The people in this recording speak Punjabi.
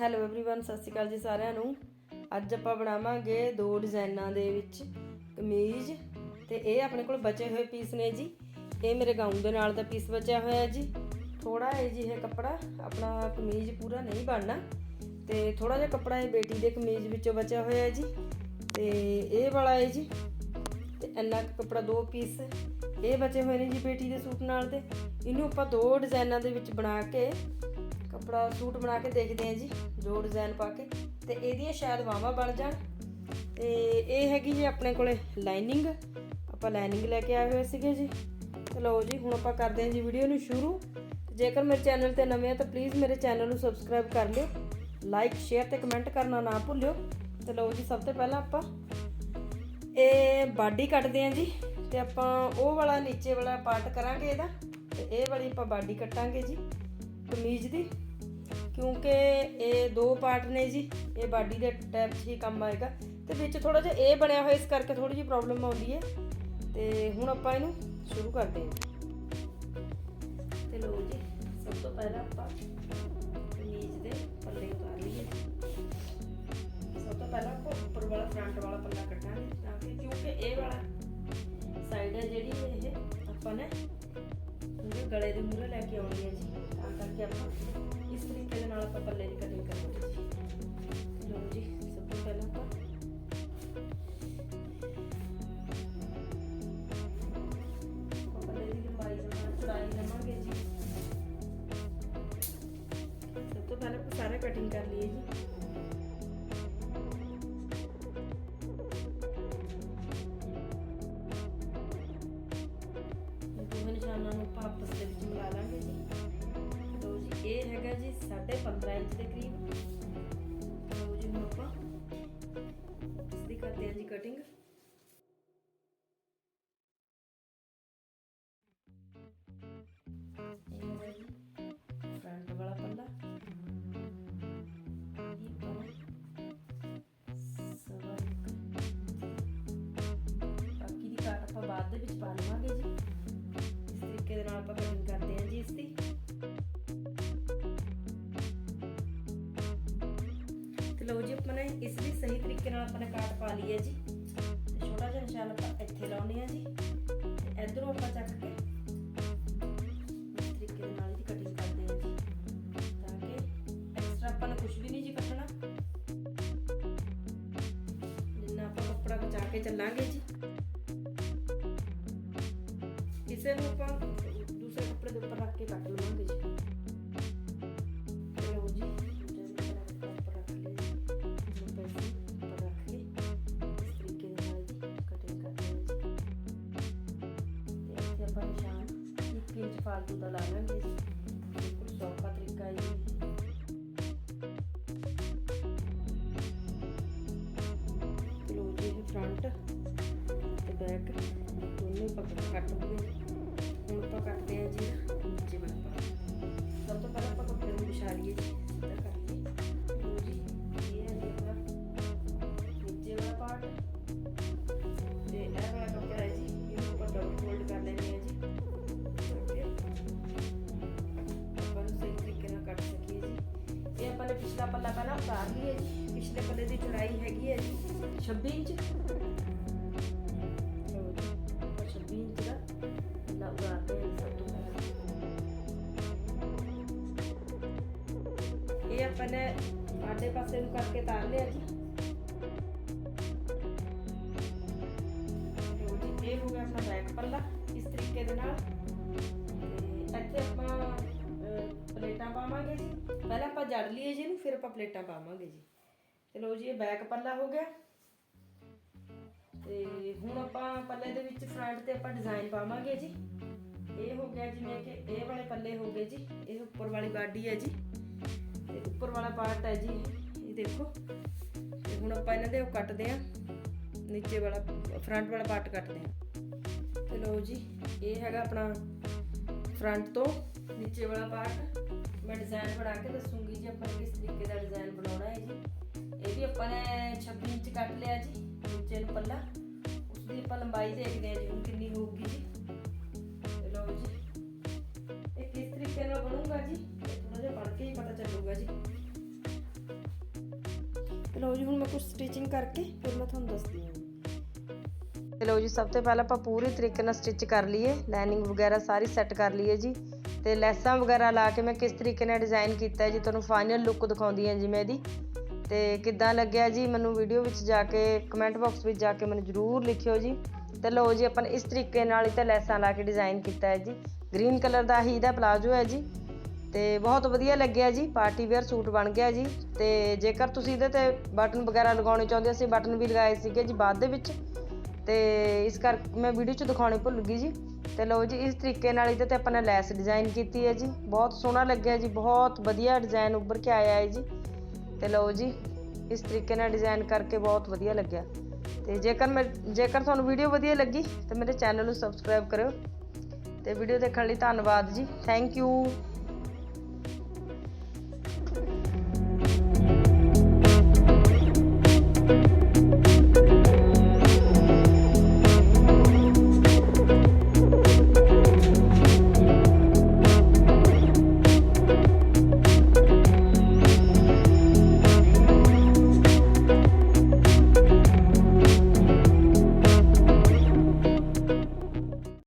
ਹੈਲੋ एवरीवन ਸਤਿ ਸ਼੍ਰੀ ਅਕਾਲ ਜੀ ਸਾਰਿਆਂ ਨੂੰ ਅੱਜ ਆਪਾਂ ਬਣਾਵਾਂਗੇ ਦੋ ਡਿਜ਼ਾਈਨਾਂ ਦੇ ਵਿੱਚ ਕਮੀਜ਼ ਤੇ ਇਹ ਆਪਣੇ ਕੋਲ ਬਚੇ ਹੋਏ ਪੀਸ ਨੇ ਜੀ ਇਹ ਮੇਰੇ ਗਾਊਨ ਦੇ ਨਾਲ ਦਾ ਪੀਸ ਬਚਿਆ ਹੋਇਆ ਹੈ ਜੀ ਥੋੜਾ ਹੈ ਜੀ ਇਹ ਕੱਪੜਾ ਆਪਣਾ ਕਮੀਜ਼ ਪੂਰਾ ਨਹੀਂ ਬਣਨਾ ਤੇ ਥੋੜਾ ਜਿਹਾ ਕੱਪੜਾ ਇਹ ਬੇਟੀ ਦੇ ਕਮੀਜ਼ ਵਿੱਚੋਂ ਬਚਿਆ ਹੋਇਆ ਹੈ ਜੀ ਤੇ ਇਹ ਵਾਲਾ ਹੈ ਜੀ ਤੇ ਇੰਨਾ ਕੁ ਕੱਪੜਾ ਦੋ ਪੀਸ ਇਹ ਬਚੇ ਹੋਏ ਨੇ ਜੀ ਬੇਟੀ ਦੇ ਸੂਟ ਨਾਲ ਦੇ ਇਹਨੂੰ ਆਪਾਂ ਦੋ ਡਿਜ਼ਾਈਨਾਂ ਦੇ ਵਿੱਚ ਬਣਾ ਕੇ ਕੱਪੜਾ ਸੂਟ ਬਣਾ ਕੇ ਦੇਖਦੇ ਹਾਂ ਜੀ, ਜੋ ਡਿਜ਼ਾਈਨ ਪਾ ਕੇ। ਤੇ ਇਹਦੀਆਂ ਸ਼ਾਇਦ ਵਾਵਾ ਬਣ ਜਾਣ। ਤੇ ਇਹ ਹੈਗੀ ਜੀ ਆਪਣੇ ਕੋਲੇ ਲਾਈਨਿੰਗ ਆਪਾਂ ਲਾਈਨਿੰਗ ਲੈ ਕੇ ਆਏ ਹੋਏ ਸੀਗੇ ਜੀ। ਚਲੋ ਜੀ, ਹੁਣ ਆਪਾਂ ਕਰਦੇ ਹਾਂ ਜੀ ਵੀਡੀਓ ਨੂੰ ਸ਼ੁਰੂ। ਜੇਕਰ ਮੇਰੇ ਚੈਨਲ ਤੇ ਨਵੇਂ ਆ ਤਾਂ ਪਲੀਜ਼ ਮੇਰੇ ਚੈਨਲ ਨੂੰ ਸਬਸਕ੍ਰਾਈਬ ਕਰ ਲਿਓ। ਲਾਈਕ ਸ਼ੇਅਰ ਤੇ ਕਮੈਂਟ ਕਰਨਾ ਨਾ ਭੁੱਲਿਓ। ਤੇ ਲਓ ਜੀ, ਸਭ ਤੋਂ ਪਹਿਲਾਂ ਆਪਾਂ ਇਹ ਬਾਡੀ ਕੱਟਦੇ ਆਂ ਜੀ। ਤੇ ਆਪਾਂ ਉਹ ਵਾਲਾ ਨੀਚੇ ਵਾਲਾ ਪਾਰਟ ਕਰਾਂਗੇ ਇਹਦਾ। ਤੇ ਇਹ ਵਾਲੀ ਆਪਾਂ ਬਾਡੀ ਕੱਟਾਂਗੇ ਜੀ ਕਮੀਜ਼ ਦੀ। ਕਿਉਂਕਿ ਇਹ ਦੋ ਪਾਰਟ ਨੇ ਜੀ, ਇਹ ਬਾਡੀ ਦੇ ਟੈਪ 'ਚ ਹੀ ਕੰਮ ਆਏਗਾ। ਤੇ ਵਿੱਚ ਥੋੜਾ ਜਿਹਾ ਇਹ ਬਣਿਆ ਹੋਇਆ, ਇਸ ਕਰਕੇ ਥੋੜੀ ਜਿਹੀ ਪ੍ਰੋਬਲਮ ਆਉਂਦੀ ਹੈ। ਤੇ ਹੁਣ ਆਪਾਂ ਇਹਨੂੰ ਸ਼ੁਰੂ ਕਰਦੇ ਹਾਂ। ਤੇ ਲਓ ਜੀ, ਸਭ ਤੋਂ ਪਹਿਲਾਂ ਆਪਾਂ ਕਮੀਜ਼ ਦੇ ਪੱਲੇ ਉਤਾਰ ਲਈਏ। ਸਭ ਤੋਂ ਪਹਿਲਾਂ ਆਪਾਂ ਉੱਪਰ ਵਾਲਾ ਫਰੰਟ ਵਾਲਾ ਪੱਲਾ ਕੱਟਾਂਗੇ ਤਾਂ ਕਿ ਕਿਉਂਕਿ ਇਹ ਵਾਲਾ ਸਾਈਡ ਹੈ ਜਿਹੜੀ ਇਹ ਆਪਾਂ ਨੇ ਗਲੇ ਦੇ ਮੂਹਰੇ ਲੈ ਕੇ ਆਉਣੀ ਹੈ ਜੀ। ਤਾਂ ਕਰਕੇ ਆਪਾਂ ਇਸ ਤਰੀਕੇ ਦੇ ਨਾਲ ਆਪਾਂ ਪੱਲੇ ਦੀ ਕਟਿੰਗ ਕਰਾਂਗੇ ਜੀ ਲਓ ਸਭ ਤੋਂ ਪਹਿਲਾਂ ਜੀ। ਸਭ ਤੋਂ ਪਹਿਲਾਂ ਆਪਾਂ ਸਾਰੇ ਕਟਿੰਗ ਕਰ ਲਈਏ ਜੀ। ਜੀ 15.5 ਇੰਚ ਦੇ ਕਰੀਬ। ਲਓ ਜੀ ਆਪਾਂ ਇਸ ਦੀ ਕਰਦੇ ਹਾਂ ਜੀ ਕਟਿੰਗ ਇਹ ਹੈਗਾ ਜੀ ਬਾਕੀ ਦੀ ਕਾਟ ਆਪਾਂ ਬਾਅਦ ਦੇ ਵਿੱਚ ਪਾ ਲਵਾਂਗੇ ਜੀ। ਇਸ ਤਰੀਕੇ ਦੇ ਨਾਲ ਆਪਾਂ ਤਰੀਕੇ ਕਾਟ ਪਾ ਲਈ ਹੈ ਜੀ ਛੋਟਾ ਜਿਹਾ ਨਿਸ਼ਾਨ ਆਪਾਂ ਇੱਥੇ ਲਾਉਣੇ ਆ ਜੀ। ਤੇ ਇਧਰੋਂ ਆਪਾਂ ਚੱਕ ਕੇ ਤਰੀਕੇ ਦੇ ਨਾਲ ਇਹਦੀ ਕਟਿੰਗ ਕਰਦੇ ਹਾਂ ਜੀ। ਤਾਂ ਕਿ ਐਕਸਟਰਾ ਆਪਾਂ ਨੂੰ ਕੁਝ ਵੀ ਨਹੀਂ ਜੀ ਕੱਟਣਾ। ਜਿੰਨਾ ਆਪਾਂ ਕੱਪੜਾ ਬਚਾ ਕੇ ਚੱਲਾਂਗੇ ਜੀ। ਕਿਸੇ ਨੂੰ ਆਪਾਂ ਦੂਸਰੇ ਕੱਪੜੇ ਦੇ ਉੱਪਰ ਰੱਖ ਕੇ ਕੱਟ ਲਵਾਂਗੇ। 1 ਇੰਚ ਫਾਲਤੂ ਦਾ ਲਾ ਲਾਂਗੇ ਜੀ ਬਿਲਕੁਲ ਸੌਖਾ ਤਰੀਕਾ ਹੈ ਜੀ ਲਓ ਜੀ ਇਹ ਫਰੰਟ ਤੇ ਬੈਕ ਦੋਨੇ ਪੱਕਾ ਕੱਟ ਹੋ ਗਏ ਹੁਣ ਆਪਾਂ ਕੱਟਦੇ ਹਾਂ ਜੀ ਨੀਚੇ ਪਿਛਲਾ ਪੱਲਾ ਪਹਿਲਾਂ ਉਤਾਰ ਲਈਏ ਜੀ। ਪਿਛਲੇ ਪੱਲੇ ਦੀ ਚੌੜਾਈ ਹੈਗੀ ਹੈ ਜੀ। 26 ਇੰਚ। ਲਓ ਜੀ 26 ਇੰਚ ਦਾ ਪੱਲਾ ਉਤਾਰਦੇ ਹਾਂ ਸਭ ਤੋਂ ਪਹਿਲਾਂ। ਇਹ ਆਪਾਂ ਨੇ ਆਡੇ ਪਾਸੇ ਨੂੰ ਕਰਕੇ ਤਾਰ ਲਿਆ ਜੀ। ਲਓ ਜੀ, ਇਹ ਹੋ ਗਿਆ ਆਪਣਾ ਬੈਕ ਪੱਲਾ। ਇਸ ਤਰੀਕੇ ਦੇ ਨਾਲ ਜੀ। ਪਹਿਲਾਂ ਆਪਾਂ ਜੜ ਲਈਏ ਜੀ ਇਹਨੂੰ, ਫਿਰ ਆਪਾਂ ਪਲੇਟਾਂ ਪਾਵਾਂਗੇ ਜੀ। ਤੇ ਲਓ ਜੀ, ਇਹ ਬੈਕ ਪੱਲਾ ਹੋ ਗਿਆ। ਤੇ ਹੁਣ ਆਪਾਂ ਪੱਲੇ ਦੇ ਵਿੱਚ ਫਰੰਟ ਤੇ ਆਪਾਂ ਡਿਜ਼ਾਈਨ ਪਾਵਾਂਗੇ ਜੀ। ਇਹ ਹੋ ਗਿਆ ਜਿਵੇਂ ਕਿ ਇਹ ਵਾਲੇ ਪੱਲੇ ਹੋ ਗਏ ਜੀ। ਇਹ ਉੱਪਰ ਵਾਲੀ ਬਾਡੀ ਹੈ ਜੀ। ਤੇ ਉੱਪਰ ਵਾਲਾ ਪਾਰਟ ਹੈ ਜੀ ਇਹ। ਦੇਖੋ। ਤੇ ਹੁਣ ਆਪਾਂ ਇਹਨਾਂ ਦੇ ਉਹ ਕੱਟਦੇ ਆ ਨੀਚੇ ਵਾਲਾ ਫਰੰਟ ਵਾਲਾ ਪਾਰਟ ਕੱਟਦੇ ਆ ਤੇ ਲਓ ਜੀ, ਇਹ ਹੈਗਾ ਆਪਣਾ ਫਰੰਟ ਤੋਂ ਨੀਚੇ ਵਾਲਾ ਪਾਰਟ ਮੈਂ ਡਿਜ਼ਾਈਨ ਬਣਾ ਕੇ ਦੱਸੂਗੀ ਜੀ ਆਪਾਂ ਕਿਸ ਤਰੀਕੇ ਦਾ ਡਿਜ਼ਾਈਨ ਬਣਾਉਣਾ ਹੈ ਜੀ। ਇਹ ਵੀ ਆਪਾਂ ਨੇ 26 ਇੰਚ ਕੱਟ ਲਿਆ ਜੀ ਨੀਚੇ ਨੂੰ ਪੱਲਾ। ਉਸ ਦੀ ਆਪਾਂ ਲੰਬਾਈ ਦੇਖਦੇ ਹਾਂ ਜੀ, ਹੁਣ ਕਿੰਨੀ ਹੋਊਗੀ ਜੀ। ਲਓ ਜੀ। ਇਹ ਕਿਸ ਤਰੀਕੇ ਨਾਲ ਬਣੂਗਾ ਜੀ? ਥੋੜਾ ਜਿਹਾ ਪੜ੍ਹ ਕੇ ਹੀ ਪਤਾ ਚੱਲੂਗਾ ਜੀ। ਲਓ ਜੀ, ਹੁਣ ਮੈਂ ਕੁਝ ਸਟਿਚਿੰਗ ਕਰਕੇ ਫਿਰ ਮੈਂ ਤੁਹਾਨੂੰ ਦੱਸਦੀ ਹਾਂ। ਲਓ ਜੀ, ਸਭ ਤੋਂ ਪਹਿਲਾਂ ਆਪਾਂ ਪੂਰੀ ਤਰੀਕੇ ਨਾਲ ਸਟਿਚ ਕਰ ਲਈਏ। ਲਾਈਨਿੰਗ ਵਗੈਰਾ ਸਾਰੀ ਸੈੱਟ ਕਰ ਲਈਏ ਜੀ। ਤੇ ਲੈਸਾਂ ਵਗੈਰਾ ਲਾ ਕੇ ਮੈਂ ਕਿਸ ਤਰੀਕੇ ਨਾਲ ਡਿਜ਼ਾਈਨ ਕੀਤਾ ਜੀ, ਤੁਹਾਨੂੰ ਫਾਈਨਲ ਲੁੱਕ ਦਿਖਾਉਂਦੀ ਹਾਂ ਜੀ ਮੈਂ ਇਹਦੀ। ਤੇ ਕਿੱਦਾਂ ਲੱਗਿਆ ਜੀ, ਮੈਨੂੰ ਵੀਡੀਓ ਵਿੱਚ ਜਾ ਕੇ ਕਮੈਂਟ ਬਾਕਸ ਵਿੱਚ ਜਾ ਕੇ ਮੈਨੂੰ ਜ਼ਰੂਰ ਲਿਖਿਓ ਜੀ। ਤੇ ਲਓ ਜੀ, ਆਪਾਂ ਇਸ ਤਰੀਕੇ ਨਾਲ ਇਹ ਤਾਂ ਲੈਸਾਂ ਲਾ ਕੇ ਡਿਜ਼ਾਈਨ ਕੀਤਾ ਹੈ ਜੀ। ਗ੍ਰੀਨ ਕਲਰ ਦਾ ਹੀ ਇਹਦਾ ਪਲਾਜੋ ਹੈ ਜੀ। ਤੇ ਬਹੁਤ ਵਧੀਆ ਲੱਗਿਆ ਜੀ ਪਾਰਟੀ ਵੇਅਰ ਸੂਟ ਬਣ ਗਿਆ ਜੀ। ਤੇ ਜੇਕਰ ਤੁਸੀਂ ਇਹਦੇ ਤੇ ਬਟਨ ਵਗੈਰਾ ਲਗਾਉਣੇ ਚਾਹੁੰਦੇ ਅਸੀਂ ਬਟਨ ਵੀ ਲਗਾਏ ਸੀਗੇ ਜੀ ਬਾਅਦ ਦੇ ਵਿੱਚ। ਤੇ ਇਸ ਕਰਕੇ ਮੈਂ ਵੀਡੀਓ 'ਚ ਦਿਖਾਉਣੇ ਭੁੱਲ ਗਈ ਜੀ। ਤੇ ਲਓ ਜੀ, ਇਸ ਤਰੀਕੇ ਨਾਲ ਇਹਦੇ ਤੇ ਆਪਾਂ ਨੇ ਲੈਸ ਡਿਜ਼ਾਈਨ ਕੀਤੀ ਹੈ ਜੀ। ਬਹੁਤ ਸੋਹਣਾ ਲੱਗਿਆ ਜੀ, ਬਹੁਤ ਵਧੀਆ ਡਿਜ਼ਾਈਨ ਉੱਭਰ ਕੇ ਆਇਆ ਹੈ ਜੀ। ਤੇ ਲਓ ਜੀ, ਇਸ ਤਰੀਕੇ ਨਾਲ ਡਿਜ਼ਾਈਨ ਕਰਕੇ ਬਹੁਤ ਵਧੀਆ ਲੱਗਿਆ। ਤੇ ਜੇਕਰ ਮੈਂ, ਜੇਕਰ ਤੁਹਾਨੂੰ ਵੀਡੀਓ ਵਧੀਆ ਲੱਗੀ, ਤਾਂ ਮੇਰੇ ਚੈਨਲ ਨੂੰ ਸਬਸਕ੍ਰਾਈਬ ਕਰਿਓ। ਤੇ ਵੀਡੀਓ ਦੇਖਣ ਲਈ ਧੰਨਵਾਦ ਜੀ। Thank you